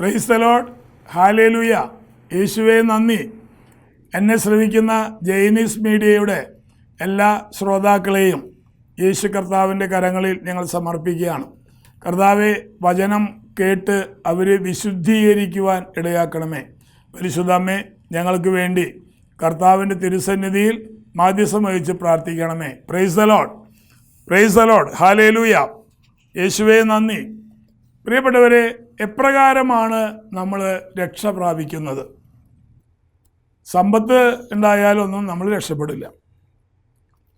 Price the lord hallelujah. യേശുവെ നന്ദി. എന്നെ ശ്രവിക്കുന്ന ജൈനീസ് മീഡിയയുടെ എല്ലാ ശ്രോതാക്കളെയും യേശു കർത്താവിന്റെ കരങ്ങളിൽ ഞങ്ങൾ സമർപ്പിക്കുകയാണ്. കർത്താവെ വചനം കേട്ട് അവരെ വിശുദ്ധീകരിക്കുവാൻ ഇടയാക്കണമേ. പരിശുദ്ധമ്മേ ഞങ്ങൾക്ക് വേണ്ടി കർത്താവിന്റെ തിരുസന്നിധിയിൽ മാധ്യസം വഹിച്ച് പ്രാർത്ഥിക്കണമേ. Praise the lord praise the lord hallelujah. യേശുവെ നന്ദി. പ്രിയപ്പെട്ടവരെ എപ്രകാരമാണ് നമ്മൾ രക്ഷ പ്രാപിക്കുന്നത്? സമ്പത്ത് ഉണ്ടായാലൊന്നും നമ്മൾ രക്ഷപ്പെടില്ല.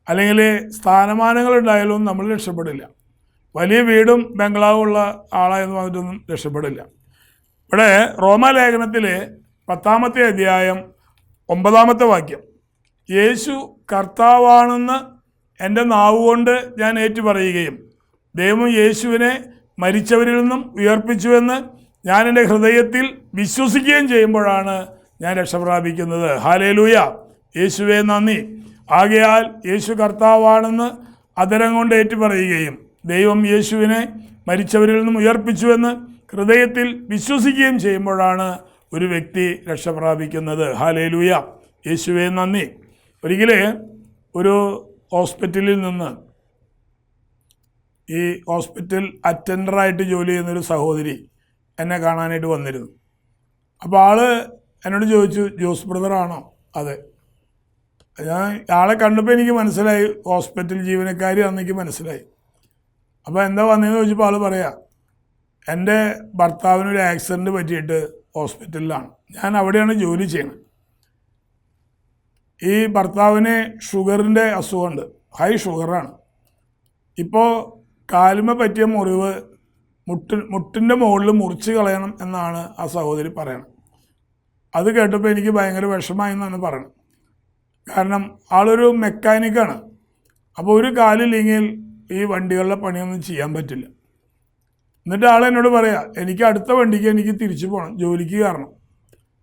അല്ലെങ്കിൽ സ്ഥാനമാനങ്ങൾ ഉണ്ടായാലൊന്നും നമ്മൾ രക്ഷപ്പെടില്ല. വലിയ വീടും ബംഗ്ലാവും ഉള്ള ആളായെന്ന് പറഞ്ഞിട്ടൊന്നും രക്ഷപ്പെടില്ല. ഇവിടെ റോമാലേഖനത്തിൽ പത്താമത്തെ അധ്യായം ഒമ്പതാമത്തെ വാക്യം. യേശു കർത്താവാണെന്ന് എന്റെ നാവുകൊണ്ട് ഞാൻ ഏറ്റുപറയുകയും ദൈവം യേശുവിനെ മരിച്ചവരിൽ നിന്നും ഉയർപ്പിച്ചുവെന്ന് ഞാൻ എന്റെ ഹൃദയത്തിൽ വിശ്വസിക്കുകയും ചെയ്യുമ്പോഴാണ് ഞാൻ രക്ഷ പ്രാപിക്കുന്നത്. ഹാലേലൂയ യേശുവെ നന്ദി. ആകയാൽ യേശു കർത്താവാണെന്ന് അതരം കൊണ്ട് ഏറ്റുപറയുകയും ദൈവം യേശുവിനെ മരിച്ചവരിൽ നിന്നും ഉയർപ്പിച്ചുവെന്ന് ഹൃദയത്തിൽ വിശ്വസിക്കുകയും ചെയ്യുമ്പോഴാണ് ഒരു വ്യക്തി രക്ഷ പ്രാപിക്കുന്നത്. ഹാലേലൂയ യേശുവെ നന്ദി. ഒരിക്കലേ ഒരു ഹോസ്പിറ്റലിൽ നിന്ന് ഈ ഹോസ്പിറ്റൽ അറ്റൻഡറായിട്ട് ജോലി ചെയ്യുന്നൊരു സഹോദരി എന്നെ കാണാനായിട്ട് വന്നിരുന്നു. അപ്പോൾ ആൾ എന്നോട് ചോദിച്ചു ജോസ് ബ്രദറാണോ അതെ. ഞാൻ ആളെ കണ്ടപ്പോൾ എനിക്ക് മനസ്സിലായി. ഹോസ്പിറ്റൽ ജീവനക്കാരിയാണെന്ന് എനിക്ക് മനസ്സിലായി. അപ്പോൾ എന്താ വന്നതെന്ന് ചോദിച്ചപ്പോൾ ആൾ പറയാം എന്റെ ഭർത്താവിനൊരു ആക്സിഡന്റ് പറ്റിയിട്ട് ഹോസ്പിറ്റലിലാണ്. ഞാൻ അവിടെയാണ് ജോലി ചെയ്യുന്നത്. ഈ ഭർത്താവിന് ഷുഗറിന്റെ അസുഖമുണ്ട്. ഹൈ ഷുഗറാണ്. ഇപ്പോൾ കാലുമ പറ്റിയ മുറിവ് മുട്ട് മുട്ടിന്റെ മുകളിൽ മുറിച്ച് കളയണം എന്നാണ് ആ സഹോദരി പറയണത്. അത് കേട്ടപ്പോൾ എനിക്ക് ഭയങ്കര വിഷമായി എന്നാണ് പറയണം കാരണം ആളൊരു മെക്കാനിക്കാണ് അപ്പോൾ ഒരു കാലില്ലെങ്കിൽ ഈ വണ്ടികളുടെ പണിയൊന്നും ചെയ്യാൻ പറ്റില്ല. എന്നിട്ട് ആൾ എന്നോട് പറയാ എനിക്ക് അടുത്ത വണ്ടിക്ക് എനിക്ക് തിരിച്ചു പോകണം ജോലിക്ക് കയറണം.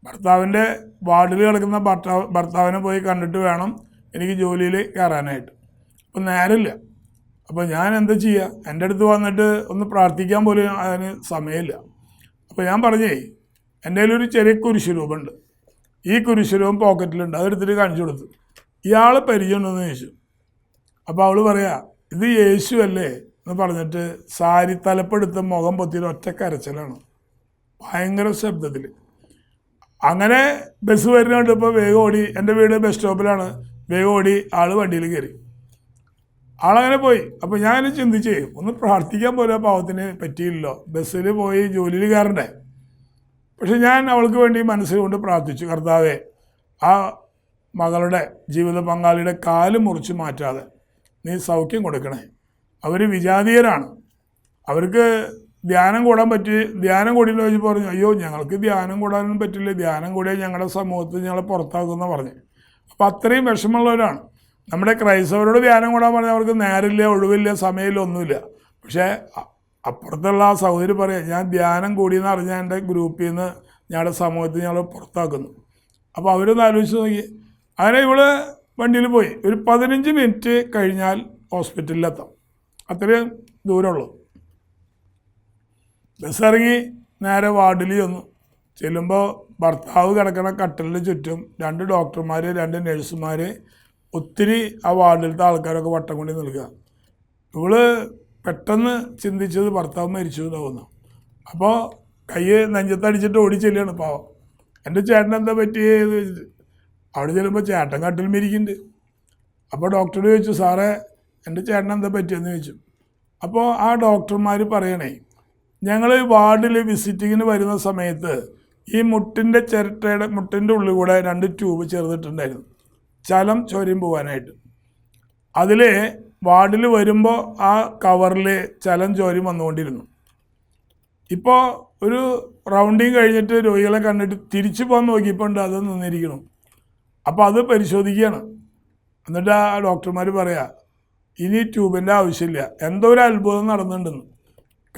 ഭർത്താവിന്റെ വാർഡിൽ കിടക്കുന്ന ഭർത്താവ് ഭർത്താവിനെ പോയി കണ്ടിട്ട് വേണം എനിക്ക് ജോലിയിൽ കയറാനായിട്ട്. അപ്പം നേരമില്ല. അപ്പോൾ ഞാൻ എന്താ ചെയ്യുക എന്റെ അടുത്ത് വന്നിട്ട് ഒന്ന് പ്രാർത്ഥിക്കാൻ പോലും അതിന് സമയമില്ല. അപ്പോൾ ഞാൻ പറഞ്ഞേ എന്റെ ഒരു ചെറിയ കുരിശുരൂപമുണ്ട്. ഈ കുരിശുരൂപം പോക്കറ്റിലുണ്ട്. അതെടുത്തിട്ട് കാണിച്ചു കൊടുത്തു. ഇയാൾ പരിചയമുണ്ടെന്ന് ചോദിച്ചു. അപ്പോൾ അവൾ പറയാ ഇത് യേശു അല്ലേ? എന്ന് പറഞ്ഞിട്ട് സാരി തലപ്പെടുത്ത് മുഖം പൊത്തിയിട്ട് ഒറ്റ കരച്ചിലാണ്. ഭയങ്കര ശബ്ദത്തിൽ അങ്ങനെ ബസ് വരുന്നുണ്ട് ഇപ്പോൾ വേഗം ഓടി എന്റെ വീട് ബസ് സ്റ്റോപ്പിലാണ്. വേഗം ഓടി ആൾ വണ്ടിയിൽ കയറി ആളങ്ങനെ പോയി. അപ്പോൾ ഞാൻ ചിന്തിച്ചേ ഒന്ന് പ്രാർത്ഥിക്കാൻ പോലും ആ പാവത്തിന് പറ്റിയില്ലല്ലോ. ബസ്സിൽ പോയി ജോലിയിൽ കയറണ്ടേ? പക്ഷെ ഞാൻ അവൾക്ക് വേണ്ടി മനസ്സുകൊണ്ട് പ്രാർത്ഥിച്ചു കർത്താവെ ആ മകളുടെ ജീവിത പങ്കാളിയുടെ കാൽ മുറിച്ച് മാറ്റാതെ നീ സൗഖ്യം കൊടുക്കണേ. അവർ വിജാതീയരാണ്. അവർക്ക് ധ്യാനം കൂടാൻ പറ്റി ധ്യാനം കൂടിയെന്ന് വെച്ച് പറഞ്ഞു. അയ്യോ ഞങ്ങൾക്ക് ധ്യാനം കൂടാനൊന്നും പറ്റില്ല. ധ്യാനം കൂടിയാൽ ഞങ്ങളുടെ സമൂഹത്തിൽ ഞങ്ങളെ പുറത്താക്കുമെന്ന് പറഞ്ഞു. അപ്പോൾ അത്രയും വിഷമമുള്ളവരാണ്. നമ്മുടെ ക്രൈസ്തവരോട് ധ്യാനം കൂടാൻ പറഞ്ഞാൽ അവർക്ക് നേരമില്ല ഒഴിവില്ല സമയമില്ല ഒന്നുമില്ല. പക്ഷേ അപ്പുറത്തുള്ള ആ സഹോദരി പറയാം ഞാൻ ധ്യാനം കൂടിയെന്ന് അറിഞ്ഞാൽ എന്റെ ഗ്രൂപ്പിൽ നിന്ന് ഞങ്ങളുടെ സമൂഹത്തിൽ ഞങ്ങൾ പുറത്താക്കുന്നു. അപ്പോൾ അവരൊന്ന് ആലോചിച്ച് നോക്കി. അങ്ങനെ ഇവൾ വണ്ടിയിൽ പോയി. ഒരു പതിനഞ്ച് മിനിറ്റ് കഴിഞ്ഞാൽ ഹോസ്പിറ്റലിലെത്താം അത്രയും ദൂരമുള്ളൂ. ബസ് ഇറങ്ങി നേരെ വാർഡിൽ ചെന്നു. ചെല്ലുമ്പോൾ ഭർത്താവ് കിടക്കുന്ന കട്ടലിന് ചുറ്റും രണ്ട് ഡോക്ടർമാർ രണ്ട് നഴ്സുമാർ ഒത്തിരി ആ വാർഡിലത്തെ ആൾക്കാരൊക്കെ വട്ടം കൊണ്ടി നിൽക്കുക. ഇവൾ പെട്ടെന്ന് ചിന്തിച്ചത് ഭർത്താവ് മരിച്ചു തോന്നുന്നു. അപ്പോൾ കൈ നെഞ്ചത്തടിച്ചിട്ട് ഓടി ചെല്ലുകയാണ് പാവം. എന്റെ ചേട്ടൻ എന്താ പറ്റിയത് അവിടെ ചെല്ലുമ്പോൾ ചേട്ടൻ കട്ടിൽ മിരിക്കുന്നുണ്ട്. അപ്പോൾ ഡോക്ടറോട് ചോദിച്ചു സാറേ എന്റെ ചേട്ടൻ എന്താ പറ്റിയെന്ന് ചോദിച്ചു. അപ്പോൾ ആ ഡോക്ടർമാർ പറയണേ ഞങ്ങൾ വാർഡിൽ വിസിറ്റിങ്ങിന് വരുന്ന സമയത്ത് ഈ മുട്ടിന്റെ ചിരട്ടയുടെ മുട്ടിന്റെ ഉള്ളിൽ കൂടെ രണ്ട് ട്യൂബ് ചേർത്തിട്ടുണ്ടായിരുന്നു ചലം ചൊരിയും പോകാനായിട്ട് അതിൽ വാർഡിൽ വരുമ്പോൾ ആ കവറിൽ ചലം ചോരും വന്നുകൊണ്ടിരുന്നു. ഇപ്പോൾ ഒരു റൗണ്ടിങ് കഴിഞ്ഞിട്ട് രോഗികളെ കണ്ടിട്ട് തിരിച്ചു പോകാൻ നോക്കിയപ്പോൾ അത് നിന്നിരിക്കണം അപ്പോൾ അത് പരിശോധിക്കുകയാണ്. എന്നിട്ട് ആ ഡോക്ടർമാർ പറയാ ഇനി ട്യൂബിന്റെ ആവശ്യമില്ല. എന്തോ ഒരു അത്ഭുതം നടന്നിട്ടുണ്ടെന്ന്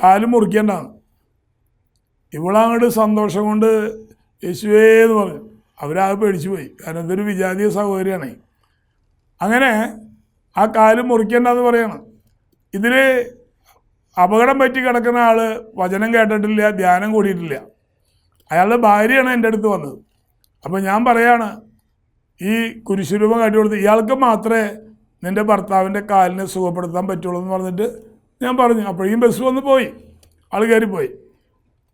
കാൽ മുറിക്കേണ്ടതാണ് ഇവളങ്ങോട്ട് സന്തോഷം കൊണ്ട് യേശുവേ എന്ന് പറഞ്ഞു. അവരാകെ പേടിച്ചു പോയി കാരണം ഇതൊരു വിജാതീയ സഹോദരിയാണ്. അങ്ങനെ ആ കാൽ മുറിക്കേണ്ടെന്ന് പറയണം. ഇതിൽ അപകടം പറ്റി കിടക്കുന്ന ആൾ വചനം കേട്ടിട്ടില്ല ധ്യാനം കൂടിയിട്ടില്ല. അയാളുടെ ഭാര്യയാണ് എന്റെ അടുത്ത് വന്നത്. അപ്പോൾ ഞാൻ പറയാണ് ഈ കുരിശുരൂപം കാട്ടി കൊടുത്ത് ഇയാൾക്ക് മാത്രമേ നിന്റെ ഭർത്താവിന്റെ കാലിനെ സുഖപ്പെടുത്താൻ പറ്റുള്ളൂ എന്ന് പറഞ്ഞിട്ട് ഞാൻ പറഞ്ഞു. അപ്പോഴേക്കും ബസ് വന്ന് പോയി. ആൾ കയറിപ്പോയി.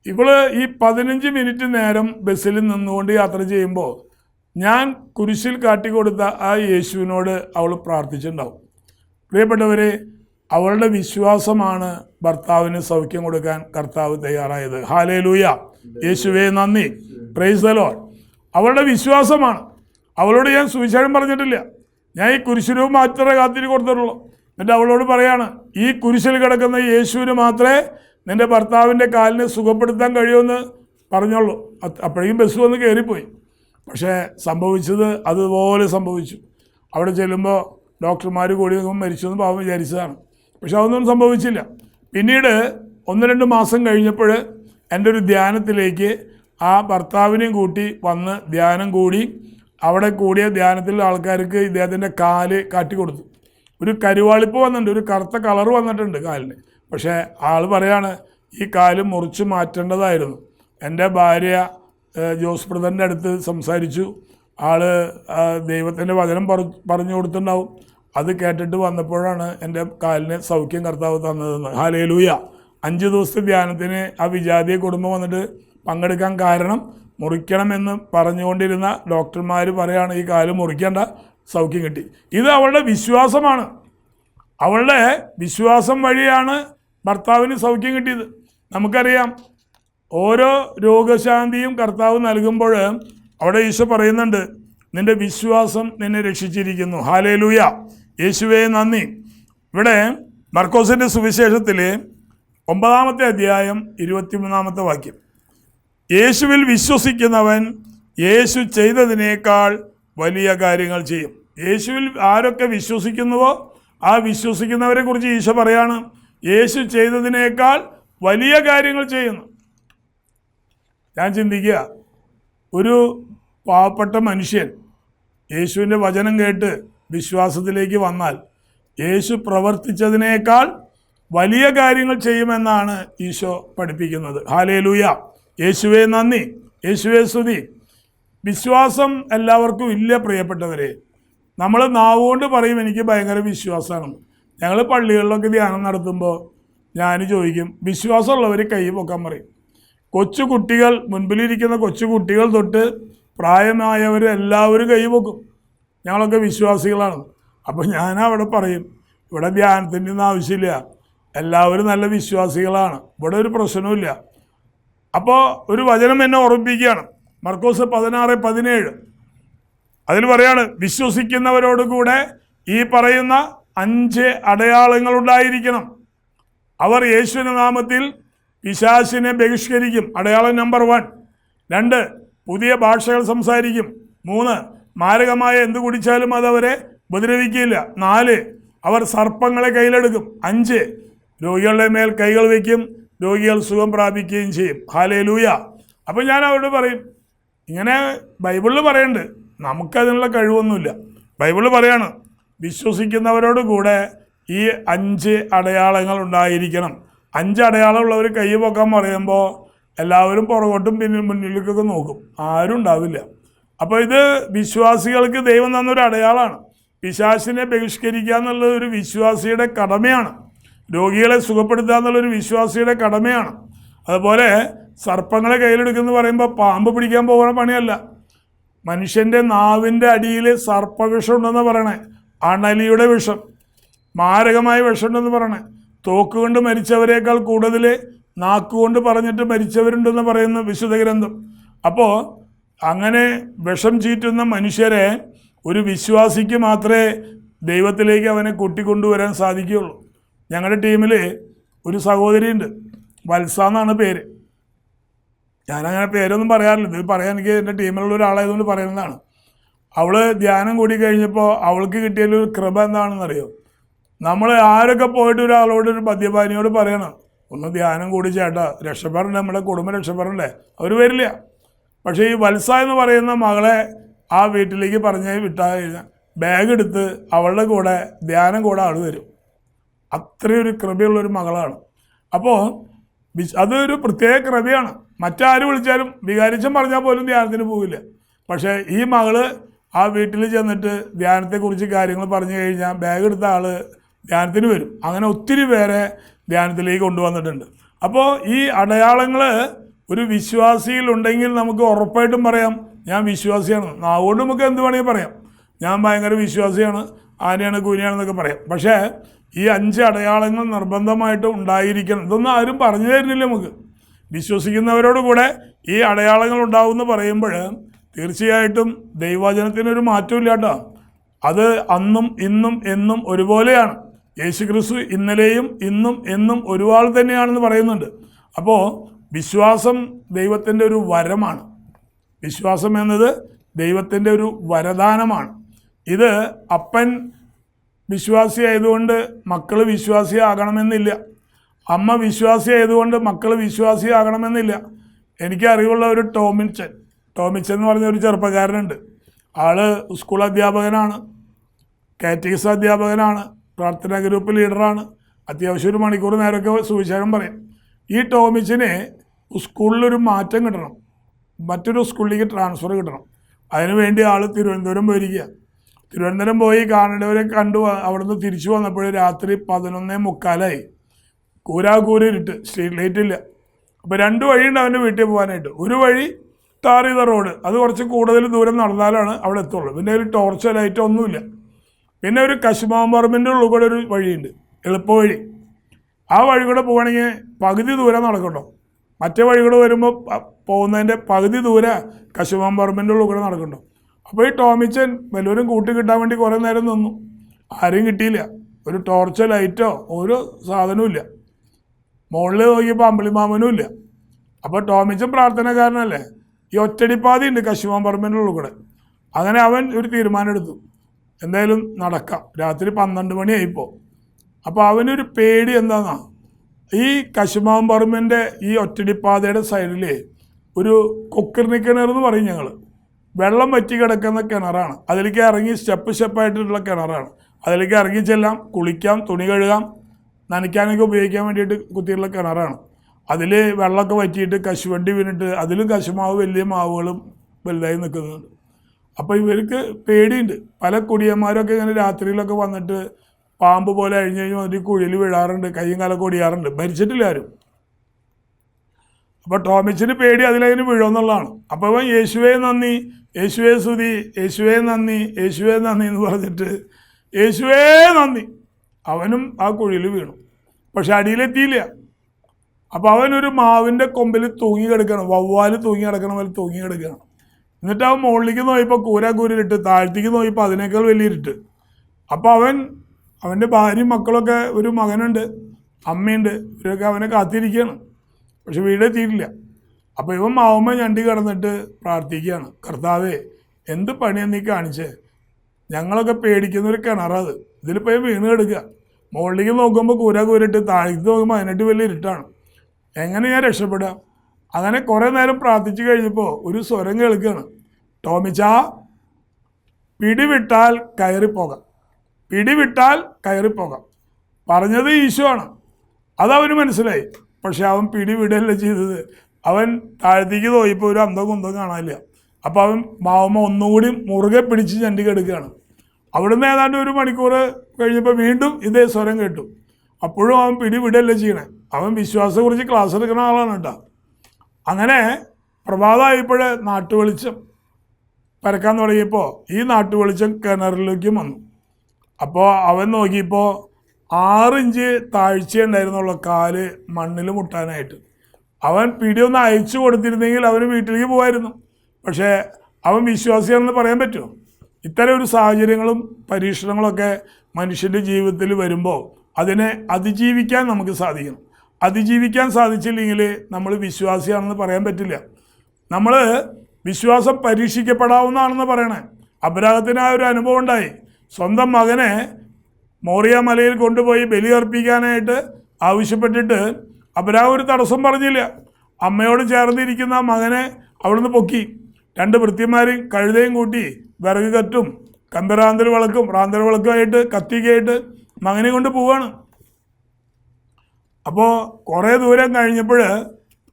ഇവൾ ഈ പതിനഞ്ച് മിനിറ്റ് നേരം ബസ്സിൽ നിന്നുകൊണ്ട് യാത്ര ചെയ്യുമ്പോൾ ഞാൻ കുരിശിൽ കാട്ടിക്കൊടുത്ത ആ യേശുവിനോട് അവൾ പ്രാർത്ഥിച്ചിട്ടുണ്ടാവും. പ്രിയപ്പെട്ടവരെ അവളുടെ വിശ്വാസമാണ് ഭർത്താവിന് സൗഖ്യം കൊടുക്കാൻ കർത്താവ് തയ്യാറായത്. ഹാലേ ലൂയ യേശുവേ നന്ദി. പ്രൈസ് ലോർഡ് അവളുടെ വിശ്വാസമാണ്. അവളോട് ഞാൻ സുവിശേഷം പറഞ്ഞിട്ടില്ല. ഞാൻ ഈ കുരിശുരൂപം മാത്രമേ കാത്തിരി കൊടുത്തിട്ടുള്ളൂ. എന്നിട്ട് അവളോട് പറയാണ് ഈ കുരിശിൽ കിടക്കുന്ന യേശുവിന് മാത്രമേ നിന്റെ ഭർത്താവിന്റെ കാലിനെ സുഖപ്പെടുത്താൻ കഴിയുമെന്ന് പറഞ്ഞോളൂ. അപ്പോഴേക്കും ബസ് വന്ന് കയറിപ്പോയി. പക്ഷേ സംഭവിച്ചത് അതുപോലെ സംഭവിച്ചു. അവിടെ ചെല്ലുമ്പോൾ ഡോക്ടർമാർ കൂടി നിൽക്കുമ്പോൾ മരിച്ചു എന്ന് പാവം വിചാരിച്ചതാണ്. പക്ഷെ അതൊന്നും സംഭവിച്ചില്ല. പിന്നീട് ഒന്ന് രണ്ട് മാസം കഴിഞ്ഞപ്പോൾ എന്റെ ഒരു ധ്യാനത്തിലേക്ക് ആ ഭർത്താവിനെയും കൂട്ടി വന്ന് ധ്യാനം കൂടി അവിടെ കൂടിയ ധ്യാനത്തിലുള്ള ആൾക്കാർക്ക് ഇദ്ദേഹത്തിന്റെ കാൽ കാട്ടിക്കൊടുത്തു. ഒരു കരുവാളിപ്പ് വന്നിട്ടുണ്ട് ഒരു കറുത്ത കളർ വന്നിട്ടുണ്ട് കാലിന്. പക്ഷേ ആൾ പറയാണ് ഈ കാൽ മുറിച്ച് മാറ്റേണ്ടതായിരുന്നു. എന്റെ ഭാര്യ ജോസ് അടുത്ത് സംസാരിച്ചു. ആൾ ദൈവത്തിന്റെ വചനം പറ- പറഞ്ഞു കൊടുത്തിട്ടുണ്ടാവും. അത് കേട്ടിട്ട് വന്നപ്പോഴാണ് എന്റെ കാലിന് സൗഖ്യം കർത്താവ് തന്നതെന്ന്. ഹാലേലൂയ അഞ്ച് ദിവസത്തെ ധ്യാനത്തിന് ആ വിജാതീയ കുടുംബം വന്നിട്ട് പങ്കെടുക്കാൻ കാരണം മുറിക്കണമെന്ന് പറഞ്ഞുകൊണ്ടിരുന്ന ഡോക്ടർമാർ പറയാണ് ഈ കാൽ മുറിക്കേണ്ട സൗഖ്യം കിട്ടി. ഇത് അവളുടെ വിശ്വാസമാണ്. അവളുടെ വിശ്വാസം വഴിയാണ് ഭർത്താവിന് സൗഖ്യം കിട്ടിയത്. നമുക്കറിയാം ഓരോ രോഗശാന്തിയും കർത്താവ് നൽകുമ്പോൾ അവിടെ ഈശോ പറയുന്നുണ്ട് നിന്റെ വിശ്വാസം നിന്നെ രക്ഷിച്ചിരിക്കുന്നു. ഹാലേലൂയ യേശുവേ നന്ദി. ഇവിടെ മർക്കോസിന്റെ സുവിശേഷത്തിൽ ഒമ്പതാമത്തെ അധ്യായം ഇരുപത്തിമൂന്നാമത്തെ വാക്യം. യേശുവിൽ വിശ്വസിക്കുന്നവൻ യേശു ചെയ്തതിനേക്കാൾ വലിയ കാര്യങ്ങൾ ചെയ്യും. യേശുവിൽ ആരൊക്കെ വിശ്വസിക്കുന്നുവോ ആ വിശ്വസിക്കുന്നവരെ കുറിച്ച് ഈശോ പറയാണ്. യേശു ചെയ്തതിനേക്കാൾ വലിയ കാര്യങ്ങൾ ചെയ്യുന്നു. ഞാൻ ചിന്തിക്കുക ഒരു പാവപ്പെട്ട മനുഷ്യൻ യേശുവിന്റെ വചനം കേട്ട് വിശ്വാസത്തിലേക്ക് വന്നാൽ യേശു പ്രവർത്തിച്ചതിനേക്കാൾ വലിയ കാര്യങ്ങൾ ചെയ്യുമെന്നാണ് ഈശോ പഠിപ്പിക്കുന്നത്. ഹാലേ ലൂയ യേശുവേ നന്ദി. യേശുവേ സ്തുതി. വിശ്വാസം എല്ലാവർക്കും ഇല്ല പ്രിയപ്പെട്ടവരെ. നമ്മൾ നാവുകൊണ്ട് പറയും എനിക്ക് ഭയങ്കര വിശ്വാസമാണ്. ഞങ്ങൾ പള്ളികളിലൊക്കെ ധ്യാനം നടത്തുമ്പോൾ ഞാൻ ചോദിക്കും വിശ്വാസമുള്ളവർ കൈ പൊക്കാൻ പറയും. കൊച്ചു കുട്ടികൾ മുൻപിലിരിക്കുന്ന കൊച്ചു കുട്ടികൾ തൊട്ട് പ്രായമായവർ എല്ലാവരും കൈ പൊക്കും. ഞങ്ങളൊക്കെ വിശ്വാസികളാണ്. അപ്പോൾ ഞാൻ അവിടെ പറയും ഇവിടെ ധ്യാനത്തിന്റെ ഒന്നും ആവശ്യമില്ല. എല്ലാവരും നല്ല വിശ്വാസികളാണ്. ഇവിടെ ഒരു പ്രശ്നവുമില്ല അപ്പോൾ ഒരു വചനം എന്നെ ഓർമ്മിപ്പിക്കുകയാണ്. മർക്കോസ് പതിനാറ് പതിനേഴ്. അതിൽ പറയാണ് വിശ്വസിക്കുന്നവരോട് കൂടെ ഈ പറയുന്ന അഞ്ച് അടയാളങ്ങൾ ഉണ്ടായിരിക്കണം അവർ യേശുവിന്റെ നാമത്തിൽ പിശാശിനെ ബഹിഷ്കരിക്കും. അടയാളം നമ്പർ വൺ രണ്ട് പുതിയ ഭാഷകൾ സംസാരിക്കും. മൂന്ന് മാരകമായ എന്ത് കുടിച്ചാലും അത് അവരെ ഉപദ്രവിക്കില്ല. നാല് അവർ സർപ്പങ്ങളെ കയ്യിലെടുക്കും. അഞ്ച് രോഗികളുടെ മേൽ കൈകൾ വയ്ക്കും. രോഗികൾ സുഖം പ്രാപിക്കുകയും ചെയ്യും. ഹാലേ ലൂയ അപ്പം ഞാൻ അവരോട് പറയും ഇങ്ങനെ ബൈബിളിൽ പറയുന്നുണ്ട് നമുക്കതിനുള്ള കഴിവൊന്നുമില്ല. ബൈബിളിൽ പറയാണ് വിശ്വസിക്കുന്നവരോട് കൂടെ ഈ അഞ്ച് അടയാളങ്ങൾ ഉണ്ടായിരിക്കണം. അഞ്ച് അടയാളമുള്ളവർ കൈ പൊക്കാൻ പറയുമ്പോൾ എല്ലാവരും പുറകോട്ടും പിന്നിൽ മുന്നിലേക്കൊക്കെ നോക്കും. ആരും ഉണ്ടാവില്ല. അപ്പോൾ ഇത് വിശ്വാസികൾക്ക് ദൈവം തന്നൊരു അടയാളമാണ് പിശാസിനെ ബഹിഷ്കരിക്കുക എന്നുള്ളത് ഒരു വിശ്വാസിയുടെ കടമയാണ്. രോഗികളെ സുഖപ്പെടുത്തുക എന്നുള്ളൊരു വിശ്വാസിയുടെ കടമയാണ്. അതുപോലെ സർപ്പങ്ങളെ കയ്യിലെടുക്കുന്നു പറയുമ്പോൾ പാമ്പ് പിടിക്കാൻ പോകുന്ന പണിയല്ല. മനുഷ്യന്റെ നാവിന്റെ അടിയിൽ സർപ്പവിഷം ഉണ്ടെന്ന് പറയണേ. അണലിയുടെ വിഷം മാരകമായ വിഷമുണ്ടെന്ന് പറയണേ. തോക്കുകൊണ്ട് മരിച്ചവരെക്കാൾ കൂടുതൽ നാക്കുകൊണ്ട് പറഞ്ഞിട്ട് മരിച്ചവരുണ്ടെന്ന് പറയുന്ന വിശുദ്ധ ഗ്രന്ഥം. അപ്പോൾ അങ്ങനെ വിഷം ചീറ്റുന്ന മനുഷ്യരെ ഒരു വിശ്വാസിക്ക് മാത്രമേ ദൈവത്തിലേക്ക് അവനെ കൂട്ടിക്കൊണ്ടുവരാൻ സാധിക്കുകയുള്ളൂ. ഞങ്ങളുടെ ടീമിൽ ഒരു സഹോദരിയുണ്ട് വത്സ എന്നാണ് പേര്. ഞാനങ്ങനെ പേരൊന്നും പറയാറില്ല. ഇത് പറയാൻ എനിക്ക് എന്റെ ടീമിലുള്ള ഒരാളായതുകൊണ്ട് പറയുന്നതാണ്. അവൾ ധ്യാനം കൂടി കഴിഞ്ഞപ്പോൾ അവൾക്ക് കിട്ടിയൊരു കൃപ എന്താണെന്നറിയോ? നമ്മൾ ആരൊക്കെ പോയിട്ട് ഒരാളോട് ഒരു മദ്യപാനിയോട് പറയണം? ഒന്ന് ധ്യാനം കൂടി ചേട്ടാ രക്ഷപ്പെടണ്ടേ നമ്മുടെ കുടുംബം രക്ഷപ്പെടണ്ടേ? അവർ വരില്ല. പക്ഷേ ഈ വത്സ എന്ന് പറയുന്ന മകളെ ആ വീട്ടിലേക്ക് പറഞ്ഞ് വിട്ടാൽ കഴിഞ്ഞാൽ ബാഗ് എടുത്ത് അവളുടെ കൂടെ ധ്യാനം കൂടെ ആൾ വരും അത്രയൊരു കൃപയുള്ളൊരു മകളാണ്. അപ്പോൾ അതൊരു പ്രത്യേക കൃപയാണ്. മറ്റാരും വിളിച്ചാലും വികാരിച്ചും പറഞ്ഞാൽ പോലും ധ്യാനത്തിന് പോവില്ല. പക്ഷേ ഈ മകൾ ആ വീട്ടിൽ ചെന്നിട്ട് ധ്യാനത്തെക്കുറിച്ച് കാര്യങ്ങൾ പറഞ്ഞു കഴിഞ്ഞാൽ ബാഗ് എടുത്ത ആൾ ധ്യാനത്തിന് വരും. അങ്ങനെ ഒത്തിരി പേരെ ധ്യാനത്തിലേക്ക് കൊണ്ടുവന്നിട്ടുണ്ട്. അപ്പോൾ ഈ അടയാളങ്ങൾ ഒരു വിശ്വാസിയിലുണ്ടെങ്കിൽ നമുക്ക് ഉറപ്പായിട്ടും പറയാം ഞാൻ വിശ്വാസിയാണ്. നാവുകൊണ്ട് നമുക്ക് എന്ത് വേണമെങ്കിൽ പറയാം. ഞാൻ ഭയങ്കര വിശ്വാസിയാണ് ആനയാണ് കൂനിയാണെന്നൊക്കെ പറയാം. പക്ഷേ ഈ അഞ്ച് അടയാളങ്ങൾ നിർബന്ധമായിട്ട് ഉണ്ടായിരിക്കണം. ഇതൊന്നും ആരും പറഞ്ഞു തരുന്നില്ല നമുക്ക്. വിശ്വസിക്കുന്നവരോട് കൂടെ ഈ അടയാളങ്ങൾ ഉണ്ടാവുമെന്ന് പറയുമ്പോൾ തീർച്ചയായിട്ടും ദൈവവചനത്തിനൊരു മാറ്റമില്ല കേട്ടോ അത് അന്നും ഇന്നും എന്നും ഒരുപോലെയാണ്. യേശുക്രിസ്തു ഇന്നലെയും ഇന്നും എന്നും ഒരുപാൾ തന്നെയാണെന്ന് പറയുന്നുണ്ട്. അപ്പോൾ വിശ്വാസം ദൈവത്തിന്റെ ഒരു വരമാണ്. വിശ്വാസം എന്നത് ദൈവത്തിന്റെ ഒരു വരദാനമാണ്. ഇത് അപ്പൻ വിശ്വാസിയായതുകൊണ്ട് മക്കൾ വിശ്വാസിയാകണമെന്നില്ല. അമ്മ വിശ്വാസിയായതുകൊണ്ട് മക്കൾ വിശ്വാസിയാകണമെന്നില്ല. എനിക്ക് അറിവുള്ള ഒരു ടോമിച്ചൻ ടോമിച്ചൻ എന്ന് പറഞ്ഞ ഒരു ചെറുപ്പക്കാരനുണ്ട്. ആൾ സ്കൂൾ അധ്യാപകനാണ്. കാറ്റഗീസ് അധ്യാപകനാണ്. പ്രാർത്ഥനാ ഗ്രൂപ്പ് ലീഡറാണ്. അത്യാവശ്യം ഒരു മണിക്കൂർ നേരമൊക്കെ സുവിശേഷം പറയും. ഈ ടോമിച്ചിന് സ്കൂളിലൊരു മാറ്റം കിട്ടണം. മറ്റൊരു സ്കൂളിലേക്ക് ട്രാൻസ്ഫർ കിട്ടണം. അതിനുവേണ്ടി ആൾ തിരുവനന്തപുരം പോയിരിക്കുക. തിരുവനന്തപുരം പോയി കാണേണ്ടവരെ കണ്ടു. അവിടുന്ന് തിരിച്ചു വന്നപ്പോൾ രാത്രി പതിനൊന്നേ മുക്കാലായി. കൂരാകൂരിട്ട് സ്ട്രീറ്റ് ലൈറ്റ് ഇല്ല. അപ്പോൾ രണ്ട് വഴിയുണ്ട് അവന്റെ വീട്ടിൽ പോകാനായിട്ട്. ഒരു വഴി ടാർ ചെയ്ത റോഡ്. അത് കുറച്ച് കൂടുതൽ ദൂരം നടന്നാലാണ് അവിടെ എത്തുള്ളൂ. പിന്നെ ഒരു ടോർച്ച് ലൈറ്റ് ഒന്നുമില്ല. പിന്നെ ഒരു കശുമാമ്പറമ്പിന്റെ ഉള്ളിൽ കൂടെ ഒരു വഴിയുണ്ട്. എളുപ്പ വഴി ആ വഴി കൂടെ പോകണമെങ്കിൽ പകുതി ദൂരം നടക്കട്ടോ. മറ്റേ വഴി കൂടെ വരുമ്പോൾ പോകുന്നതിന്റെ പകുതി ദൂരം കശുമാമ്പറമ്പിന്റെ ഉള്ളിൽ കൂടെ നടക്കണ്ടോ? അപ്പോൾ ഈ ടോമിച്ചൻ വല്ലവരും കൂട്ടി കിട്ടാൻ വേണ്ടി കുറേ നേരം നിന്നു. ആരെയും കിട്ടിയില്ല. ഒരു ടോർച്ച് ലൈറ്റോ ഒരു സാധനവും ഇല്ല. മുകളിൽ നോക്കിയപ്പോൾ അമ്പിളിമാമനും ഇല്ല. അപ്പോൾ ടോമിച്ചൻ പ്രാർത്ഥനക്കാരനല്ലേ ഈ ഒറ്റടിപ്പാതയുണ്ട് കശുവാൻ പറമ്പിന്റെ ഉള്ളിൽ കൂടെ. അങ്ങനെ അവൻ ഒരു തീരുമാനം എടുത്തു. എന്തായാലും നടക്കാം. രാത്രി പന്ത്രണ്ട് മണിയായിപ്പോൾ അപ്പോൾ അവനൊരു പേടി എന്താന്നാ? ഈ കശുമാൻ പറമ്പിന്റെ ഈ ഒറ്റടിപ്പാതയുടെ സൈഡിൽ ഒരു കൊക്കിർണി കിണർ എന്ന് പറയും ഞങ്ങൾ വെള്ളം വറ്റി കിടക്കുന്ന കിണറാണ്. അതിലേക്ക് ഇറങ്ങി സ്റ്റെപ്പ് സ്റ്റെപ്പായിട്ടുള്ള കിണറാണ്. അതിലേക്ക് ഇറങ്ങി ചെല്ലാം കുളിക്കാം തുണി കഴുകാം നനയ്ക്കാനൊക്കെ ഉപയോഗിക്കാൻ വേണ്ടിയിട്ട് കുത്തിയിട്ടുള്ള കിണറാണ്. അതിൽ വെള്ളമൊക്കെ വറ്റിയിട്ട് കശുവണ്ടി വീണിട്ട് അതിലും കശുമാവ് വലിയ മാവുകളും വലുതായി നിൽക്കുന്നുണ്ട് അപ്പോൾ ഇവർക്ക് പേടിയുണ്ട്. പല കുടിയന്മാരൊക്കെ ഇങ്ങനെ രാത്രിയിലൊക്കെ വന്നിട്ട് പാമ്പ് പോലെ അഴിഞ്ഞു കഴിഞ്ഞ് വന്നിട്ട് കുഴിയിൽ വീഴാറുണ്ട് കയ്യും കാലൊക്കെ ഒടിയാറുണ്ട് മരിച്ചിട്ടില്ല ആരും. അപ്പോൾ ടോമിച്ചിന് പേടി അതിലതിന് വീഴുമെന്നുള്ളതാണ് അപ്പോൾ അവൻ യേശുവേ നന്ദി യേശുവേ സ്തുതി യേശുവേ നന്ദി യേശുവേ നന്ദി എന്ന് പറഞ്ഞിട്ട് യേശുവേ നന്ദി. അവനും ആ കുഴിയിൽ വീണു. പക്ഷെ അടിയിലെത്തിയില്ല. അപ്പോൾ അവനൊരു മാവിന്റെ കൊമ്പിൽ തൂങ്ങി കിടക്കണം. വവ്വാൽ തൂങ്ങി കിടക്കണ പോലെ തൂങ്ങി കിടക്കണം എന്നിട്ട് അവൻ മുകളിലേക്ക് നോക്കിയപ്പോൾ കൂര കൂരിട്ട് താഴ്ത്തേക്ക് നോക്കിയപ്പോൾ അതിനേക്കാൾ വലിയ ഇരുട്ട്. അപ്പോൾ അവൻ അവന്റെ ഭാര്യയും മക്കളൊക്കെ ഒരു മകനുണ്ട് അമ്മയുണ്ട് ഇവരൊക്കെ അവനെ കാത്തിരിക്കുകയാണ്. പക്ഷെ വീടെത്തിയിട്ടില്ല അപ്പോൾ ഇവൻ മാവുമ്പോൾ ഞണ്ടി കിടന്നിട്ട് പ്രാർത്ഥിക്കുകയാണ്. കർത്താവേ എന്ത് പണിയാണ് നീ കാണിച്ചേ? ഞങ്ങളൊക്കെ പേടിക്കുന്ന ഒരു കിണറത് ഇതിലിപ്പോൾ പോയി വീണ് കിടക്കുക. മുകളിലേക്ക് നോക്കുമ്പോൾ കൂര കൂരിട്ട് താഴേക്ക് നോക്കുമ്പോൾ അതിനായിട്ട് വലിയ ഇരുട്ടാണ്. എങ്ങനെ ഞാൻ രക്ഷപ്പെടാം? അങ്ങനെ കുറേ നേരം പ്രാർത്ഥിച്ചു കഴിഞ്ഞപ്പോൾ ഒരു സ്വരം കേൾക്കുകയാണ് ടോമിച്ചാ പിടിവിട്ടാൽ കയറിപ്പോകാം പിടിവിട്ടാൽ കയറിപ്പോകാം പറഞ്ഞത് ഈശോ ആണ് അതവന് മനസ്സിലായി. പക്ഷെ അവൻ പിടിവിടല്ല ചെയ്തത്. അവൻ താഴത്തേക്ക് തോയിപ്പോൾ ഒരു അന്തം കുന്തം കാണാനില്ല. അപ്പോൾ അവൻ മാവുമ്മ ഒന്നുകൂടി മുറുകെ പിടിച്ച് ചണ്ടിക്ക് കെടുക്കുകയാണ്. അവിടുന്ന് ഏതാണ്ട് ഒരു മണിക്കൂർ കഴിഞ്ഞപ്പോൾ വീണ്ടും ഇതേ സ്വരം കേട്ടു. അപ്പോഴും അവൻ പിടിവിടല്ല ചെയ്യണേ. അവൻ വിശ്വാസത്തെ കുറിച്ച് ക്ലാസ് എടുക്കുന്ന ആളാണ് കേട്ടോ. അങ്ങനെ പ്രഭാതമായപ്പോൾ നാട്ടുവെളിച്ചം പരക്കാൻ തുടങ്ങിയപ്പോൾ ഈ നാട്ടുവെളിച്ചം കിണറിലേക്കും വന്നു. അപ്പോൾ അവൻ നോക്കിയപ്പോൾ ആറിഞ്ച് താഴ്ചയുണ്ടായിരുന്നുള്ള കാൽ മണ്ണിൽ മുട്ടാനായിട്ട്. അവൻ പിടിയൊന്ന് അയച്ചു കൊടുത്തിരുന്നെങ്കിൽ അവന് വീട്ടിലേക്ക് പോകുമായിരുന്നു പക്ഷേ അവൻ വിശ്വാസിയാണെന്ന് പറയാൻ പറ്റുമോ? ഇത്തരം ഒരു സാഹചര്യങ്ങളും പരീക്ഷണങ്ങളൊക്കെ മനുഷ്യന്റെ ജീവിതത്തിൽ വരുമ്പോൾ അതിനെ അതിജീവിക്കാൻ നമുക്ക് സാധിക്കണം. അതിജീവിക്കാൻ സാധിച്ചില്ലെങ്കിൽ നമ്മൾ വിശ്വാസിയാണെന്ന് പറയാൻ പറ്റില്ല. നമ്മൾ വിശ്വാസം പരീക്ഷിക്കപ്പെടാവുന്നതാണെന്ന് പറയണേ. അബ്രാഹത്തിന് ആ ഒരു അനുഭവം ഉണ്ടായി. സ്വന്തം മകനെ മോറിയ മലയിൽ കൊണ്ടുപോയി ബലിയർപ്പിക്കാനായിട്ട് ആവശ്യപ്പെട്ടിട്ട് അബ്രാഹം ഒരു തടസ്സം പറഞ്ഞില്ല. അമ്മയോട് ചേർന്നിരിക്കുന്ന മകനെ അവിടുന്ന് പൊക്കി. രണ്ട് വൃത്തിമാരെയും കഴുതയും കൂട്ടി വിറക് കറ്റും കമ്പരാന്തൽ വിളക്കും റാന്തൽ വിളക്കുമായിട്ട് കത്തിക്കായിട്ട് മകനെ കൊണ്ട് പോവാണ്. അപ്പോൾ കുറേ ദൂരം കഴിഞ്ഞപ്പോൾ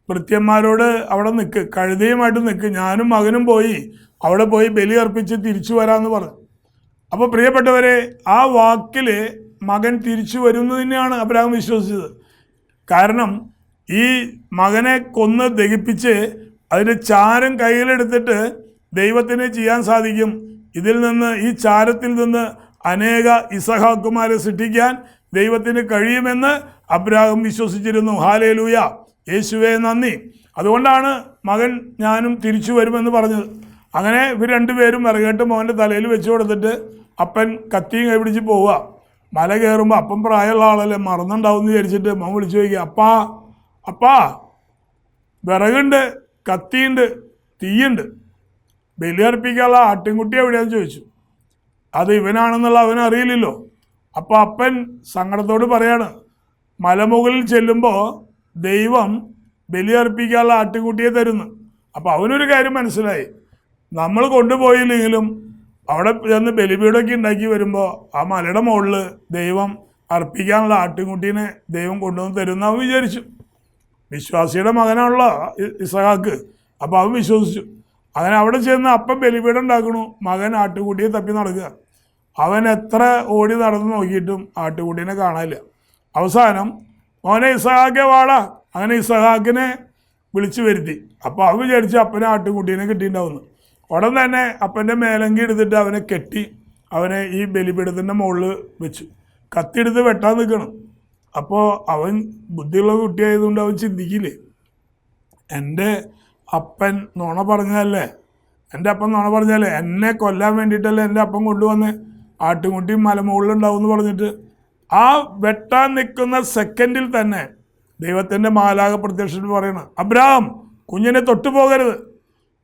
ഭൃത്യന്മാരോട് അവിടെ നിൽക്ക് കഴുതയുമായിട്ട് നിൽക്ക് ഞാനും മകനും പോയി അവിടെ പോയി ബലി അർപ്പിച്ച് തിരിച്ചു വരാമെന്ന് പറഞ്ഞു. അപ്പോൾ പ്രിയപ്പെട്ടവരെ ആ വാക്കിൽ മകൻ തിരിച്ചു വരുന്നു തന്നെയാണ് അബ്രാഹം വിശ്വസിച്ചത്. കാരണം ഈ മകനെ കൊന്ന് ദഹിപ്പിച്ച് അതിന്റെ ചാരം കയ്യിലെടുത്തിട്ട് ദൈവത്തിന് ചെയ്യാൻ സാധിക്കും. ഇതിൽ നിന്ന് ഈ ചാരത്തിൽ നിന്ന് അനേക ഇസഹാക്കുമാരെ സൃഷ്ടിക്കാൻ ദൈവത്തിന് കഴിയുമെന്ന് അബ്രാഹം വിശ്വസിച്ചിരുന്നു. ഹാലേലൂയ. യേശുവേ നന്ദി. അതുകൊണ്ടാണ് മകൻ ഞാനും തിരിച്ചു വരുമെന്ന് പറഞ്ഞത്. അങ്ങനെ ഇവർ രണ്ടുപേരും വിറകേട്ട് മോന്റെ തലയിൽ വെച്ച് കൊടുത്തിട്ട് അപ്പൻ കത്തിയും കൈപിടിച്ച് പോവുക. മല കയറുമ്പോൾ അപ്പം പ്രായമുള്ള ആളല്ലേ മറന്നുണ്ടാവും എന്ന് വിചാരിച്ചിട്ട് മോൻ വിളിച്ചു ചോദിക്കുക അപ്പാ അപ്പാ വിറകുണ്ട് കത്തിയുണ്ട് തീയുണ്ട്. ബലിയർപ്പിക്കാനുള്ള ആട്ടിൻകുട്ടി എവിടെയാണെന്ന് ചോദിച്ചു. അത് ഇവനാണെന്നുള്ള അവനറിയില്ലല്ലോ. അപ്പോൾ അപ്പൻ സങ്കടത്തോട് പറയാണ് മലമുകളിൽ ചെല്ലുമ്പോൾ ദൈവം ബലിയർപ്പിക്കാനുള്ള ആട്ടുകുട്ടിയെ തരുന്നു. അപ്പോൾ അവനൊരു കാര്യം മനസ്സിലായി. നമ്മൾ കൊണ്ടുപോയില്ലെങ്കിലും അവിടെ ചെന്ന് ബലിപീഠമൊക്കെ ഉണ്ടാക്കി വരുമ്പോൾ ആ മലയുടെ മുകളിൽ ദൈവം അർപ്പിക്കാനുള്ള ആട്ടിൻകുട്ടീനെ ദൈവം കൊണ്ടുവന്ന് തരുമെന്ന് അവൻ വിചാരിച്ചു. വിശ്വാസിയുടെ മകനാണല്ലോ ഇസഹാക്ക്. അപ്പോൾ അവൻ വിശ്വസിച്ചു. അങ്ങനെ അവിടെ ചെന്ന് അപ്പം ബലിപീഠം ഉണ്ടാക്കണു. മകൻ ആട്ടുകുട്ടിയെ തപ്പി നടക്കുക. അവൻ എത്ര ഓടി നടന്ന് നോക്കിയിട്ടും ആട്ടുകുട്ടീനെ കാണാനില്ല. അവസാനം മോനെ ഇസഹാക്കെ വാള അങ്ങനെ ഇസഹാക്കിനെ വിളിച്ചു വരുത്തി. അപ്പോൾ അവൻ വിചാരിച്ചു അപ്പനെ ആട്ടുകുട്ടീനെ കിട്ടിയിട്ടുണ്ടാവുന്നു ഉടൻ തന്നെ അപ്പന്റെ മേലങ്കി എടുത്തിട്ട് അവനെ കെട്ടി അവനെ ഈ ബലിപീഠത്തിന്റെ മുകളിൽ വെച്ചു. കത്തിയെടുത്ത് വെട്ടാൻ നിൽക്കണം. അപ്പോൾ അവൻ ബുദ്ധിയുള്ള കുട്ടിയായതുകൊണ്ട് അവൻ ചിന്തിക്കില്ലേ? എന്റെ അപ്പൻ നുണ പറഞ്ഞതല്ലേ? എന്റെ അപ്പൻ നുണ പറഞ്ഞതല്ലേ? എന്നെ കൊല്ലാൻ വേണ്ടിയിട്ടല്ലേ എന്റെ അപ്പം കൊണ്ടുവന്ന്? ആട്ടുംകുട്ടി മലമുകളിലുണ്ടാവും എന്ന് പറഞ്ഞിട്ട് ആ വെട്ടാൻ നിൽക്കുന്ന സെക്കൻഡിൽ തന്നെ ദൈവത്തിന്റെ മാലാക പ്രത്യക്ഷത്തിൽ പറയണം അബ്രാം കുഞ്ഞിനെ തൊട്ടു പോകരുത്.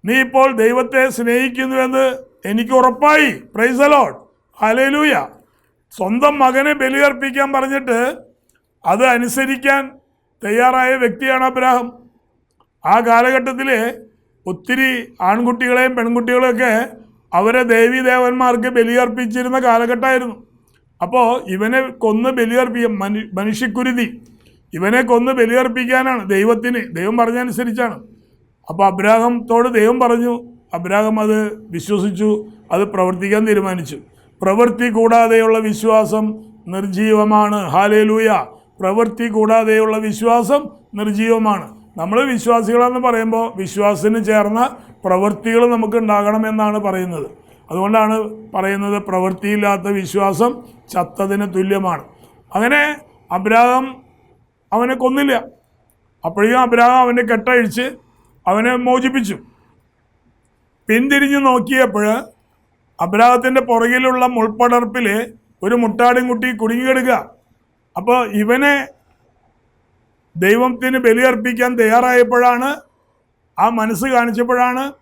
നീ ഇപ്പോൾ ദൈവത്തെ സ്നേഹിക്കുന്നുവെന്ന് എനിക്ക് ഉറപ്പായി. പ്രൈസ് അലോഡ് ഹലേലൂയ സ്വന്തം മകനെ ബലിയർപ്പിക്കാൻ പറഞ്ഞിട്ട് അത് അനുസരിക്കാൻ തയ്യാറായ വ്യക്തിയാണ് അബ്രാഹം. ആ കാലഘട്ടത്തിൽ ഒത്തിരി ആൺകുട്ടികളെയും പെൺകുട്ടികളെയൊക്കെ അവരെ ദേവീദേവന്മാർക്ക് ബലിയർപ്പിച്ചിരുന്ന കാലഘട്ടമായിരുന്നു. അപ്പോൾ ഇവനെ കൊന്ന് ബലിയർപ്പിക്കും മനു മനുഷ്യക്കുരുതി. ഇവനെ കൊന്ന് ബലിയർപ്പിക്കാനാണ് ദൈവത്തിന് ദൈവം പറഞ്ഞനുസരിച്ചാണ്. അപ്പോൾ അബ്രാഹത്തോട് ദൈവം പറഞ്ഞു അബ്രാഹം അത് വിശ്വസിച്ചു അത് പ്രവർത്തിക്കാൻ തീരുമാനിച്ചു. പ്രവൃത്തി കൂടാതെയുള്ള വിശ്വാസം നിർജീവമാണ് ഹാലേലൂയ. പ്രവൃത്തി കൂടാതെയുള്ള വിശ്വാസം നിർജീവമാണ് നമ്മൾ വിശ്വാസികളെന്ന് പറയുമ്പോൾ വിശ്വാസത്തിന് ചേർന്ന പ്രവൃത്തികൾ നമുക്ക് ഉണ്ടാകണമെന്നാണ് പറയുന്നത്. അതുകൊണ്ടാണ് പറയുന്നത് പ്രവൃത്തിയില്ലാത്ത വിശ്വാസം ചത്തതിന് തുല്യമാണ്. അങ്ങനെ അബ്രാഹം അവനെ കൊന്നില്ല. അപ്പോഴേക്കും അബ്രാഹം അവന്റെ കെട്ടഴിച്ച് അവനെ മോചിപ്പിച്ചു. പിന്തിരിഞ്ഞു നോക്കിയപ്പോൾ അബ്രാഹത്തിന്റെ പുറകിലുള്ള മുൾപ്പടർപ്പിൽ ഒരു മുട്ടാടും കുട്ടി കുടുങ്ങിക്കിടുക അപ്പോൾ ഇവനെ ദൈവത്തിന് ബലിയർപ്പിക്കാൻ തയ്യാറായപ്പോഴാണ് ആ മനസ്സ് കാണിച്ചപ്പോഴാണ്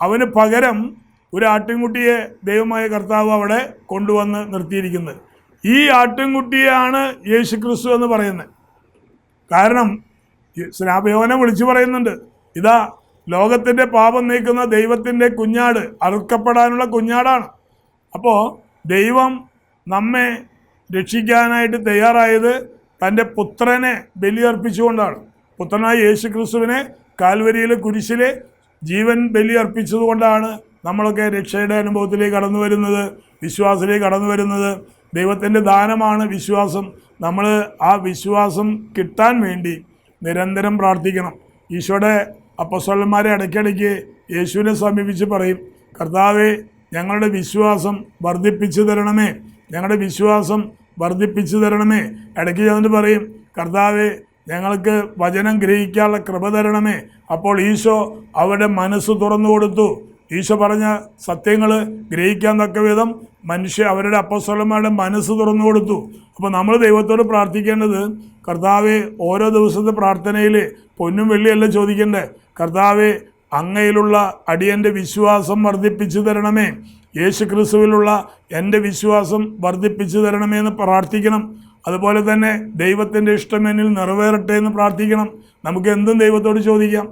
അവന് പകരം ഒരു ആട്ടിൻകുട്ടിയെ ദൈവമായ കർത്താവ് അവിടെ കൊണ്ടുവന്ന് നിർത്തിയിരിക്കുന്നത്. ഈ ആട്ടിൻകുട്ടിയാണ് യേശു ക്രിസ്തു എന്ന് പറയുന്നത്. കാരണം സ്നാപയോനെ വിളിച്ചു പറയുന്നുണ്ട് ഇതാ ലോകത്തിന്റെ പാപം നീക്കുന്ന ദൈവത്തിന്റെ കുഞ്ഞാട് അറുക്കപ്പെടാനുള്ള കുഞ്ഞാടാണ്. അപ്പോൾ ദൈവം നമ്മെ രക്ഷിക്കാനായിട്ട് തയ്യാറായത് തന്റെ പുത്രനെ ബലിയർപ്പിച്ചുകൊണ്ടാണ്. പുത്രനായ യേശു ക്രിസ്തുവിനെ കാൽവരിയിലെ കുരിശിലെ ജീവൻ ബലിയർപ്പിച്ചതുകൊണ്ടാണ് നമ്മളൊക്കെ രക്ഷയുടെ അനുഭവത്തിലേക്ക് കടന്നു വരുന്നത് വിശ്വാസത്തിലേക്ക് കടന്നു വരുന്നത്. ദൈവത്തിന്റെ ദാനമാണ് വിശ്വാസം. നമ്മൾ ആ വിശ്വാസം കിട്ടാൻ വേണ്ടി നിരന്തരം പ്രാർത്ഥിക്കണം. ഈശോയുടെ അപ്പസ്വലന്മാരെ ഇടയ്ക്കിടയ്ക്ക് യേശുവിനെ സമീപിച്ച് പറയും കർത്താവെ ഞങ്ങളുടെ വിശ്വാസം വർദ്ധിപ്പിച്ചു തരണമേ. ഞങ്ങളുടെ വിശ്വാസം വർദ്ധിപ്പിച്ചു തരണമേ. ഇടയ്ക്ക് ചെന്നിട്ട് പറയും കർത്താവെ ഞങ്ങൾക്ക് വചനം ഗ്രഹിക്കാനുള്ള കൃപ തരണമേ. അപ്പോൾ ഈശോ അവരുടെ മനസ്സ് തുറന്നു കൊടുത്തു. ഈശോ പറഞ്ഞ സത്യങ്ങൾ ഗ്രഹിക്കാൻ തക്ക വിധം മനുഷ്യ അവരുടെ അപ്പസ്വലന്മാരുടെ മനസ്സ് തുറന്നു കൊടുത്തു. അപ്പോൾ നമ്മൾ ദൈവത്തോട് പ്രാർത്ഥിക്കേണ്ടത് കർത്താവെ ഓരോ ദിവസത്തെ പ്രാർത്ഥനയിൽ പൊന്നും വെള്ളിയല്ല ചോദിക്കേണ്ടത് കർത്താവെ അങ്ങയിലുള്ള അടിയന്റെ വിശ്വാസം വർദ്ധിപ്പിച്ചു തരണമേ. യേശു ക്രിസ്തുവിലുള്ള എന്റെ വിശ്വാസം വർദ്ധിപ്പിച്ചു തരണമേ എന്ന് പ്രാർത്ഥിക്കണം. അതുപോലെ തന്നെ ദൈവത്തിന്റെ ഇഷ്ടം എന്നിൽ നിറവേറട്ടെ എന്ന് പ്രാർത്ഥിക്കണം. നമുക്ക് എന്തും ദൈവത്തോട് ചോദിക്കാം.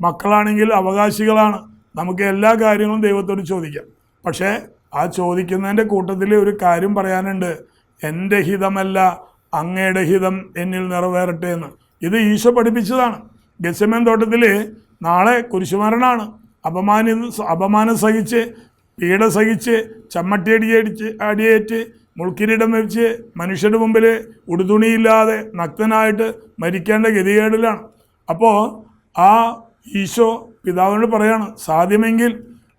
മക്കളാണെങ്കിൽ അവകാശികളാണ്. നമുക്ക് എല്ലാ കാര്യങ്ങളും ദൈവത്തോട് ചോദിക്കാം. പക്ഷേ ആ ചോദിക്കുന്നതിന്റെ കൂട്ടത്തിൽ ഒരു കാര്യം പറയാനുണ്ട്. എന്റെ ഹിതമല്ല അങ്ങയുടെ ഹിതം എന്നിൽ നിറവേറട്ടെ എന്ന്. ഇത് ഈശോ പഠിപ്പിച്ചതാണ്. ഗസമൻ തോട്ടത്തിൽ നാളെ കുരിശുമരണാണ്. അപമാനി അപമാനം സഹിച്ച് പീഡ സഹിച്ച് ചമ്മട്ടിയടിയടിച്ച് അടിയേറ്റ് മുൾക്കിരീടം വെച്ച് മനുഷ്യരുടെ മുമ്പിൽ ഉടുതുണിയില്ലാതെ നഗ്നനായിട്ട് മരിക്കേണ്ട ഗതികേടിലാണ്. അപ്പോൾ ആ ഈശോ പിതാവിനോട് പറയാണ് സാധ്യമെങ്കിൽ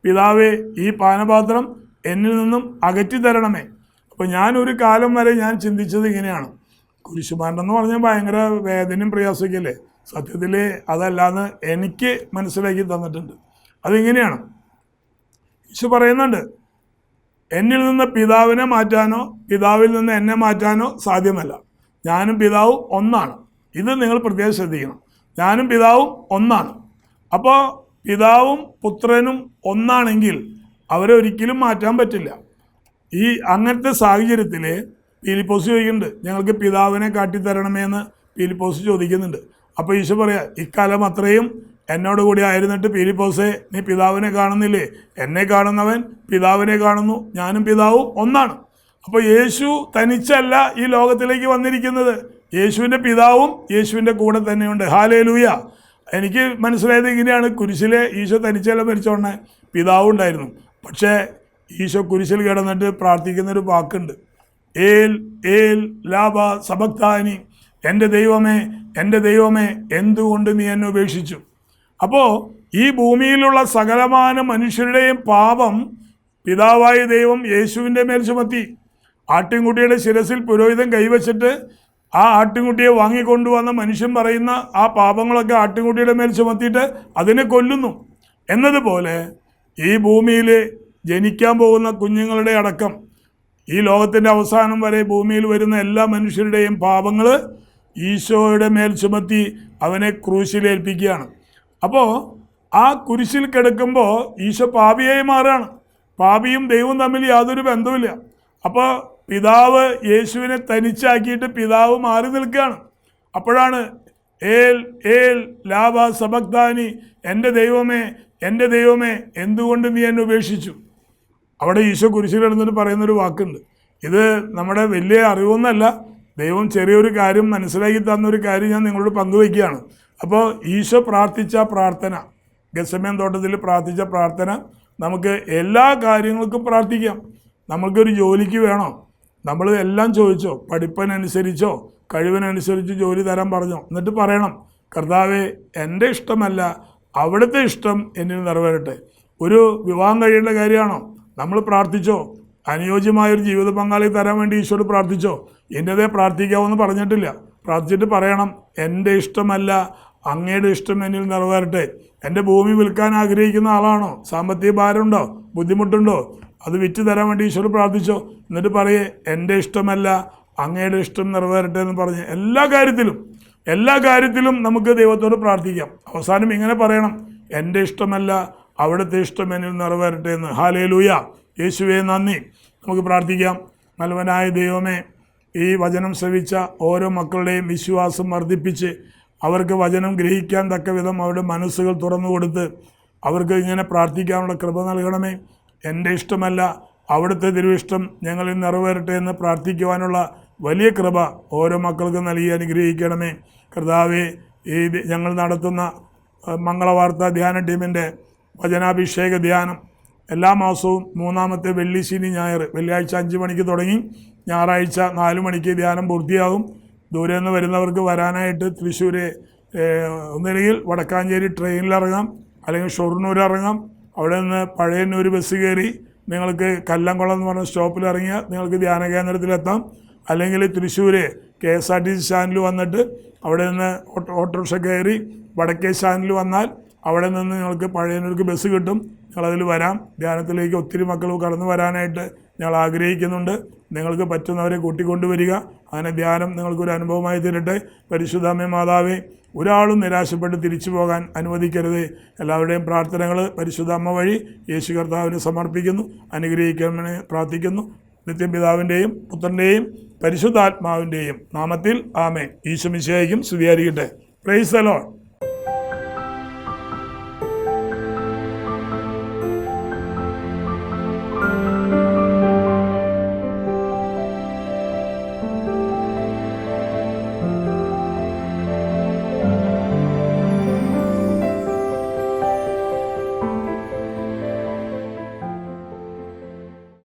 പിതാവെ ഈ പാനപാത്രം എന്നിൽ നിന്നും അകറ്റി തരണമേ. അപ്പോൾ ഞാനൊരു കാലം വരെ ഞാൻ ചിന്തിച്ചത് ഇങ്ങനെയാണ്. കുരിശുമാരൻ എന്ന് പറഞ്ഞാൽ ഭയങ്കര വേദനയും പ്രയാസമൊക്കെയല്ലേ സത്യത്തിൽ അതല്ലാന്ന് എനിക്ക് മനസ്സിലാക്കി തന്നിട്ടുണ്ട്. അതിങ്ങനെയാണ്. ഈശോ പറയുന്നുണ്ട് എന്നിൽ നിന്ന് പിതാവിനെ മാറ്റാനോ പിതാവിൽ നിന്ന് എന്നെ മാറ്റാനോ സാധ്യമല്ല. ഞാനും പിതാവും ഒന്നാണ്. ഇത് നിങ്ങൾ പ്രത്യേകം ശ്രദ്ധിക്കണം. ഞാനും പിതാവും ഒന്നാണ്. അപ്പോൾ പിതാവും പുത്രനും ഒന്നാണെങ്കിൽ അവരെ ഒരിക്കലും മാറ്റാൻ പറ്റില്ല. ഈ അങ്ങനത്തെ സാഹചര്യത്തിൽ പീലിപ്പോസ് ചോദിക്കുന്നുണ്ട് ഞങ്ങൾക്ക് പിതാവിനെ കാട്ടിത്തരണമേ എന്ന് പീലിപ്പോസ് ചോദിക്കുന്നുണ്ട്. അപ്പോൾ ഈശോ പറയാ ഇക്കാലം അത്രയും എന്നോട് കൂടി ആയിരുന്നിട്ട് പീലിപ്പോസെ നീ പിതാവിനെ കാണുന്നില്ലേ? എന്നെ കാണുന്നവൻ പിതാവിനെ കാണുന്നു ഞാനും പിതാവും ഒന്നാണ്. അപ്പോൾ യേശു തനിച്ചല്ല ഈ ലോകത്തിലേക്ക് വന്നിരിക്കുന്നത്. യേശുവിന്റെ പിതാവും യേശുവിന്റെ കൂടെ തന്നെയുണ്ട്. ഹാലേ ലൂയ എനിക്ക് മനസ്സിലായത് ഇങ്ങനെയാണ്. കുരിശിലെ ഈശോ തനിച്ചല്ല മരിച്ചോണേ പിതാവും ഉണ്ടായിരുന്നു. പക്ഷേ ഈശോ കുരിശിൽ കിടന്നിട്ട് പ്രാർത്ഥിക്കുന്നൊരു വാക്കുണ്ട്. ഏൽ ഏൽ ലാബ സബക്താനി എന്റെ ദൈവമേ എന്റെ ദൈവമേ എന്തുകൊണ്ട് നീ എന്നെ ഉപേക്ഷിച്ചു? അപ്പോൾ ഈ ഭൂമിയിലുള്ള സകലമാന മനുഷ്യരുടെയും പാപം പിതാവായ ദൈവം യേശുവിന്റെ മേൽ ചുമത്തി. ആട്ടിൻകുട്ടിയുടെ ശിരസിൽ പുരോഹിതൻ കൈവച്ചിട്ട് ആ ആട്ടിൻകുട്ടിയെ വാങ്ങിക്കൊണ്ടുവന്ന മനുഷ്യൻ പറയുന്ന ആ പാപങ്ങളൊക്കെ ആട്ടിൻകുട്ടിയുടെ മേൽ ചുമത്തിയിട്ട് അതിനെ കൊല്ലുന്നു. എന്നതുപോലെ ഈ ഭൂമിയിൽ ജനിക്കാൻ പോകുന്ന കുഞ്ഞുങ്ങളുടെ അടക്കം ഈ ലോകത്തിന്റെ അവസാനം വരെ ഭൂമിയിൽ വരുന്ന എല്ലാ മനുഷ്യരുടെയും പാപങ്ങൾ ഈശോയുടെ മേൽ ചുമത്തി അവനെ ക്രൂശിലേൽപ്പിക്കുകയാണ് അപ്പോൾ ആ കുരിശിൽ കിടക്കുമ്പോൾ ഈശോ പാപിയായി മാറുകയാണ് പാപിയും ദൈവവും തമ്മിൽ യാതൊരു ബന്ധവുമില്ല. അപ്പോൾ പിതാവ് യേശുവിനെ തനിച്ചാക്കിയിട്ട് പിതാവ് മാറി നിൽക്കുകയാണ്. അപ്പോഴാണ് ഏൽ ഏൽ ലാഭ സബക്താനി എന്റെ ദൈവമേ എന്റെ ദൈവമേ എന്തുകൊണ്ട് നീ എന്നെ ഉപേക്ഷിച്ചു? അവിടെ ഈശോ കുരിശിൽ കിടന്നിട്ട് പറയുന്നൊരു വാക്കുണ്ട്. ഇത് നമ്മുടെ വലിയ അറിവൊന്നല്ല. ദൈവം ചെറിയൊരു കാര്യം മനസ്സിലാക്കി തന്നൊരു കാര്യം ഞാൻ നിങ്ങളോട് പങ്കുവയ്ക്കുകയാണ്. അപ്പോൾ ഈശോ പ്രാർത്ഥിച്ച പ്രാർത്ഥന ഗസമയം തോട്ടത്തിൽ പ്രാർത്ഥിച്ച പ്രാർത്ഥന നമുക്ക് എല്ലാ കാര്യങ്ങൾക്കും പ്രാർത്ഥിക്കാം. നമ്മൾക്കൊരു ജോലിക്ക് വേണോ? നമ്മൾ എല്ലാം ചോദിച്ചോ പഠിപ്പനുസരിച്ചോ കഴിവിനനുസരിച്ച് ജോലി തരാൻ പറഞ്ഞോ? എന്നിട്ട് പറയണം കർത്താവെ എന്റെ ഇഷ്ടമല്ല അവിടുത്തെ ഇഷ്ടം എന്നിൽ നിറവേറട്ടെ. ഒരു വിവാഹം കഴിയേണ്ട കാര്യമാണോ? നമ്മൾ പ്രാർത്ഥിച്ചോ? അനുയോജ്യമായൊരു ജീവിത പങ്കാളി തരാൻ വേണ്ടി ഈശോട് പ്രാർത്ഥിച്ചോ? എന്റെതേ പ്രാർത്ഥിക്കാവെന്ന് പറഞ്ഞിട്ടില്ല. പ്രാർത്ഥിച്ചിട്ട് പറയണം എന്റെ ഇഷ്ടമല്ല അങ്ങയുടെ ഇഷ്ടം എന്നിൽ നിറവേറട്ടെ. എന്റെ ഭൂമി വിൽക്കാൻ ആഗ്രഹിക്കുന്ന ആളാണോ? സാമ്പത്തിക ഭാരമുണ്ടോ? ബുദ്ധിമുട്ടുണ്ടോ? അത് വിറ്റ് തരാൻ വേണ്ടി ഈശോട് പ്രാർത്ഥിച്ചോ? എന്നിട്ട് പറയേ എന്റെ ഇഷ്ടമല്ല അങ്ങയുടെ ഇഷ്ടം നിറവേറട്ടെ എന്ന് പറഞ്ഞ് എല്ലാ കാര്യത്തിലും എല്ലാ കാര്യത്തിലും നമുക്ക് ദൈവത്തോട് പ്രാർത്ഥിക്കാം. അവസാനം ഇങ്ങനെ പറയണം എന്റെ ഇഷ്ടമല്ല അവിടുത്തെ ഇഷ്ടം എന്നിൽ നിറവേറട്ടെ എന്ന്. ഹാലേ ലൂയ യേശുവേ നന്ദി. നമുക്ക് പ്രാർത്ഥിക്കാം. നല്ലവനായ ദൈവമേ ഈ വചനം ശ്രവിച്ച ഓരോ മക്കളുടെയും വിശ്വാസം വർദ്ധിപ്പിച്ച് അവർക്ക് വചനം ഗ്രഹിക്കാൻ തക്ക വിധം അവരുടെ മനസ്സുകൾ തുറന്നു കൊടുത്ത് അവർക്ക് ഇങ്ങനെ പ്രാർത്ഥിക്കാനുള്ള കൃപ നൽകണമേ. എന്റെ ഇഷ്ടമല്ല അവിടുത്തെ തിരുവിഷ്ടം ഞങ്ങളിൽ നിറവേറട്ടെ എന്ന് പ്രാർത്ഥിക്കുവാനുള്ള വലിയ കൃപ ഓരോ മക്കൾക്കും നൽകി അനുഗ്രഹിക്കണമേ. കർത്താവെ ഈ ഞങ്ങൾ നടത്തുന്ന മംഗളവാർത്ത ധ്യാന ടീമിന്റെ വചനാഭിഷേക ധ്യാനം എല്ലാ മാസവും മൂന്നാമത്തെ വെള്ളി ശനി ഞായർ. വെള്ളിയാഴ്ച അഞ്ച് മണിക്ക് തുടങ്ങി. ഞായറാഴ്ച നാല് മണിക്ക് ധ്യാനം പൂർത്തിയാകും. ദൂരെ നിന്ന് വരുന്നവർക്ക് വരാനായിട്ട് തൃശ്ശൂർ ഒന്നില്ലെങ്കിൽ വടക്കാഞ്ചേരി ട്രെയിനിലിറങ്ങാം. അല്ലെങ്കിൽ ഷൊർണൂർ ഇറങ്ങാം അവിടെ നിന്ന് പഴയന്നൂർ ബസ് കയറി നിങ്ങൾക്ക് കല്ലംകുളം എന്ന് പറഞ്ഞ സ്റ്റോപ്പിൽ ഇറങ്ങിയാൽ നിങ്ങൾക്ക് ധ്യാന കേന്ദ്രത്തിലെത്താം. അല്ലെങ്കിൽ Thrissur K S R T C സ്റ്റാൻഡിൽ വന്നിട്ട് അവിടെ നിന്ന് ഓട്ടോ ഓട്ടോറിക്ഷ കയറി വടക്കേ സ്റ്റാൻഡിൽ വന്നാൽ അവിടെ നിന്ന് നിങ്ങൾക്ക് പഴയന്നൂർക്ക് ബസ് കിട്ടും. നിങ്ങളതിൽ വരാം. ധ്യാനത്തിലേക്ക് ഒത്തിരി മക്കൾ കടന്നു വരാനായിട്ട് ഞങ്ങൾ ആഗ്രഹിക്കുന്നുണ്ട്. നിങ്ങൾക്ക് പറ്റുന്നവരെ കൂട്ടിക്കൊണ്ടുവരിക. അങ്ങനെ ധ്യാനം നിങ്ങൾക്കൊരു അനുഭവമായി തീരട്ടെ. പരിശുദ്ധാമ്മ മാതാവേ ഒരാളും നിരാശപ്പെട്ട് തിരിച്ചു പോകാൻ അനുവദിക്കരുത്. എല്ലാവരുടെയും പ്രാർത്ഥനകൾ പരിശുദ്ധ അമ്മ വഴി യേശു കർത്താവിന് സമർപ്പിക്കുന്നു. അനുഗ്രഹിക്കണമെന്ന് പ്രാർത്ഥിക്കുന്നു. നിത്യപിതാവിന്റെയും പുത്രന്റെയും പരിശുദ്ധാത്മാവിന്റെയും നാമത്തിൽ ആമേ ഈശോ മിശയായിരിക്കും സ്തുതിയായിരിക്കട്ടെ. Price alone